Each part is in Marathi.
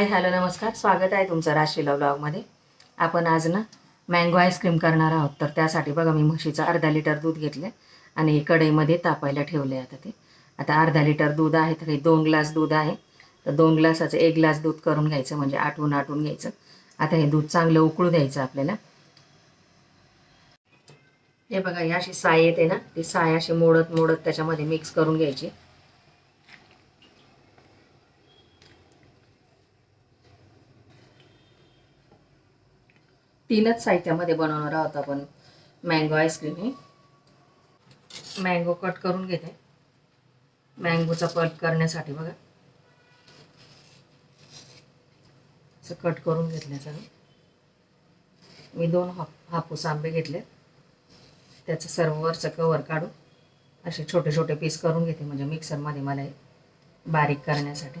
हाय हॅलो नमस्कार. स्वागत आहे तुमचं राशीला ब्लॉगमध्ये. आपण आज ना मँगो आईस्क्रीम करणार आहोत. तर त्यासाठी बघा मी म्हशीचं अर्धा लिटर दूध घेतलं आणि कढईमध्ये तापायला ठेवले आता ते. आता अर्धा लिटर दूध आहे तर हे दोन ग्लास दूध आहे. तर दोन ग्लासाचं एक ग्लास दूध करून घ्यायचं म्हणजे आटवून आटवून घ्यायचं. आता हे दूध चांगलं उकळू द्यायचं आपल्याला. हे बघा ही अशी साय येते ना ती साय अशी मोडत मोडत त्याच्यामध्ये मिक्स करून घ्यायची. तीनच साहित्यामध्ये बनवणार आहोत आपण. मँगो आईस्क्रीम ही. मँगो कट करून घेते. मँगोचा कट करण्यासाठी बघा. असं कट करून घेतल्याचा मी दोन हाप हापूस आंबे घेतले त्याचं सर्ववरचं कवर काढून असे छोटे छोटे पीस करून घेते. म्हणजे मिक्सरमध्ये मला बारीक करण्यासाठी.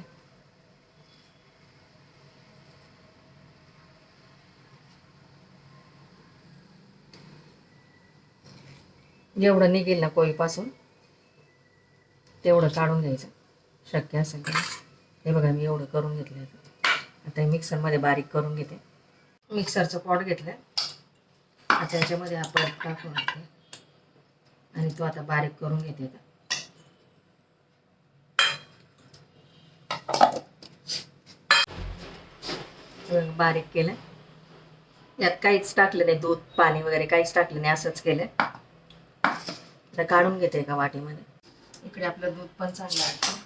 जेवढं निघेल ना कोळीपासून तेवढं काढून घ्यायचं. शक्य असेल तर. हे बघा मी एवढं करून घेतलं आता हे मिक्सरमध्ये बारीक करून घेते. मिक्सरचं पॉट घेतलं आता याच्यामध्ये आपण टाकून घेते. आणि तो आता बारीक करून घेते आता. बारीक केलं. यात काहीच टाकलं नाही दूध पाणी वगैरे काहीच टाकलं नाही असंच केलं. आता काढून घेते एका वाटीमध्ये. इकडे आपलं दूध पण चांगलं आहे.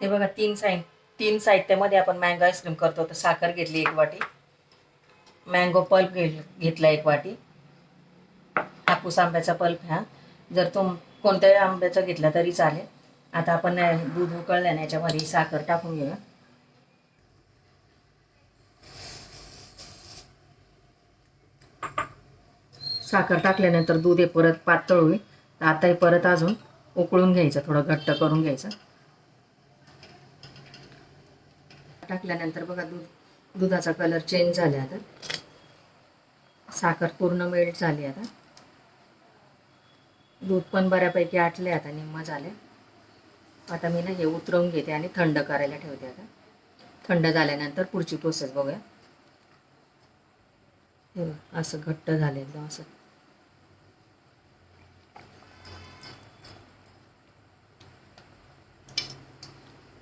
हे बघा तीन साई तीन साहित्यामध्ये आपण मँगो आईस्क्रीम करतो. तर साखर घेतली एक वाटी. मँगो पल्प घेतला एक वाटी. हापूस आंब्याचा पल्प ह्या जर तो कोणत्याही आंब्याचा घेतला तरी चालेल. आता आपण दूध उकळल्याने याच्यामध्ये साखर टाकून घेऊया. साखर टाकल्यानंतर दूध हे परत पातळ होईल. तर आता हे परत अजून उकळून घ्यायचं थोडं घट्ट करून घ्यायचं. टाकल्यानंतर बघा दूध दुधाचा कलर चेंज झाला आता. साखर पूर्ण मेल्ट झाली आता. दूध पण बऱ्यापैकी आटले आता निम्म झाले. आता मी ना हे उतरवून घेते आणि थंड करायला ठेवते आता. थंड झाल्यानंतर पुढची प्रोसेस बघूया. हे असं घट्ट झालं एकदम असं.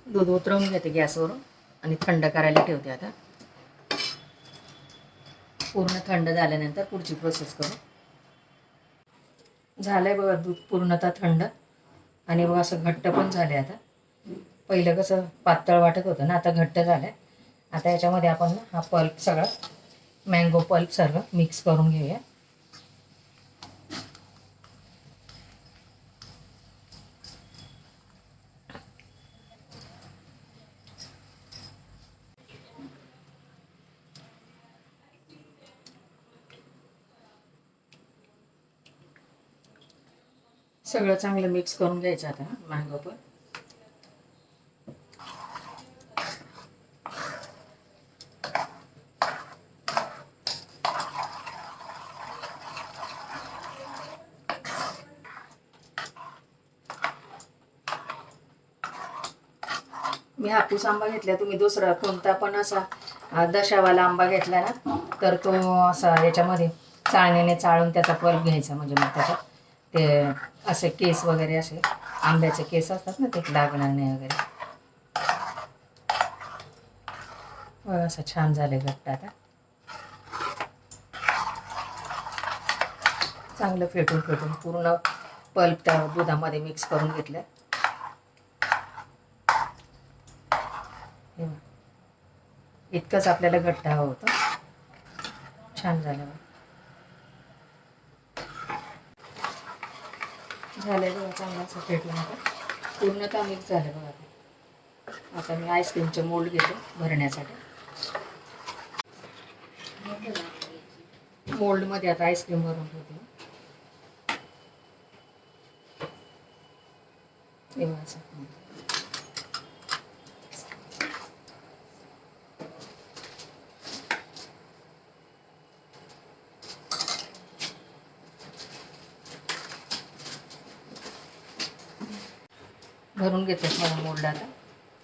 दूध उतरवून घेते गॅसवरून आणि थंड करायला ठेवते आता. पूर्ण थंड झाल्यानंतर पुढची प्रोसेस करू. झालंय बघा दूध पूर्णतः थंड. आणि बघा असं घट्ट पण झाले आता. पहिलं कसं पातळ वाटत होतं ना आता घट्ट झालंय. आता याच्यामध्ये आपण ना हा पल्प सगळा मँगो पल्प सर्व मिक्स करून घेऊया. सगळं चांगलं मिक्स करून घ्यायचं आता मांग पण. मी हापूस आंबा घेतला तुम्ही दुसरा कोणता पण असा दशावाला आंबा घेतला ना तर तो असा याच्यामध्ये चाळण्याने चाळून त्याचा पल्प घ्यायचा म्हणजे मग त्याच्यात. ते असे केस वगैरे असे आंब्याचे केस असतात ना ते लागणार नाही वगैरे असं छान झालं घट्ट आता. चांगलं फेटून फेटून पूर्ण पल्प त्या दुधामध्ये मिक्स करून घेतलं इतकंच आपल्याला घट्ट हवं होतं. छान झालं झालं बघा चांगलं असं फेटून आता पूर्णतः मिक्स झालं बघा आता आता मी आईस्क्रीमचे मोल्ड घेतो भरण्यासाठी. मोल्डमध्ये आता आईस्क्रीम भरून ठेवते. हे भरून घेते मला मोडला आता.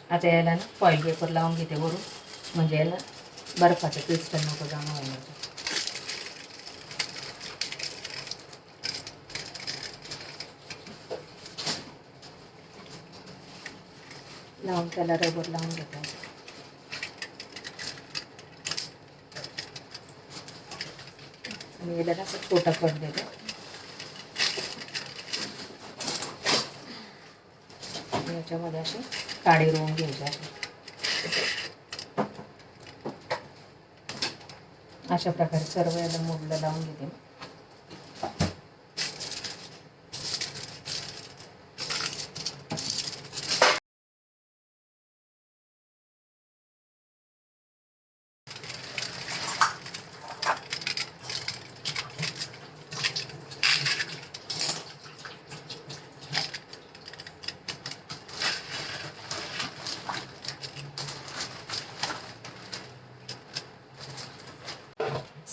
आता याला ना फॉईल पेपर लावून घेते वरून. म्हणजे याला बर्फाचं क्रिस्टल नको जाणं व्हायला लावून त्याला रबर लावून घेतो. आणि याला असं छोटा कट देतो. आणि याच्यामध्ये असे काडी रोवून घ्यायचे असे अशा प्रकारे सर्व याला मोडलं लावून घेते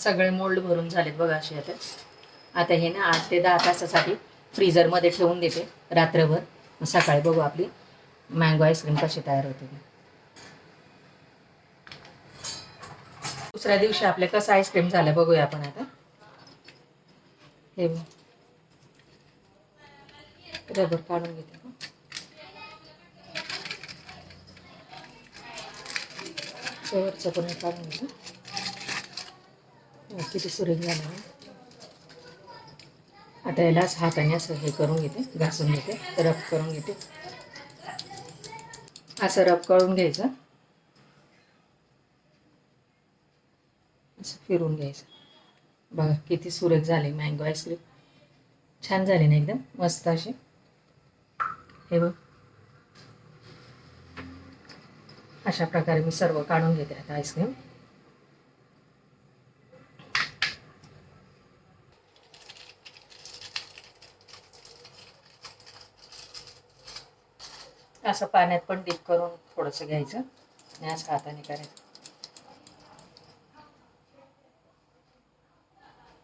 सगळे मोल्ड भरून झालेत बघा असे आता. आता हे ना आठ ते दहा तासासाठी फ्रीजरमध्ये ठेवून देते रात्रभर. सकाळी बघू आपली मँगो आईस्क्रीम कशी तयार होते दुसऱ्या दिवशी आपले कसं आईस्क्रीम झालं बघूया आपण आता. हे रबर काढून घेते शेवटचं पण काढून घेतो. हो, किती सुरेख झालं. आता यालाच हाताने असं हे करून घेते घासून घेते रब करून घेते. असं रब करून घ्यायचं. असं फिरून घ्यायचं. बघा किती सुरेख झाले मँगो आईस्क्रीम छान झाले ना एकदम मस्त असे. हे बघ. अशा प्रकारे मी सर्व काढून घेते आता आईस्क्रीम असं पाण्यात पण डीप करून थोडंसं घ्यायचं आणि असं हाताने करायचं.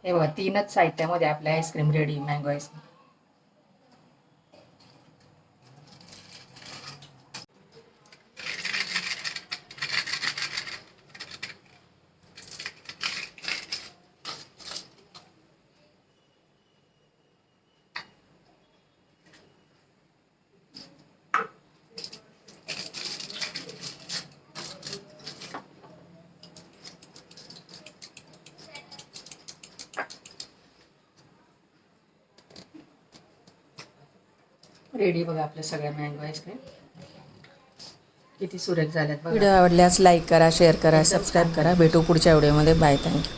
हे बघा तीनच साहित्यामध्ये आपल्या ice cream ready mango ice cream ready बघा आपल्या सगळ्या मँगो आईस्क्रीम किती सुरेख झाल्यात व्हिडिओ आवडल्यास लाईक करा शेअर करा सबस्क्राईब करा. भेटू पुढच्या व्हिडिओमध्ये बाय थँक्यू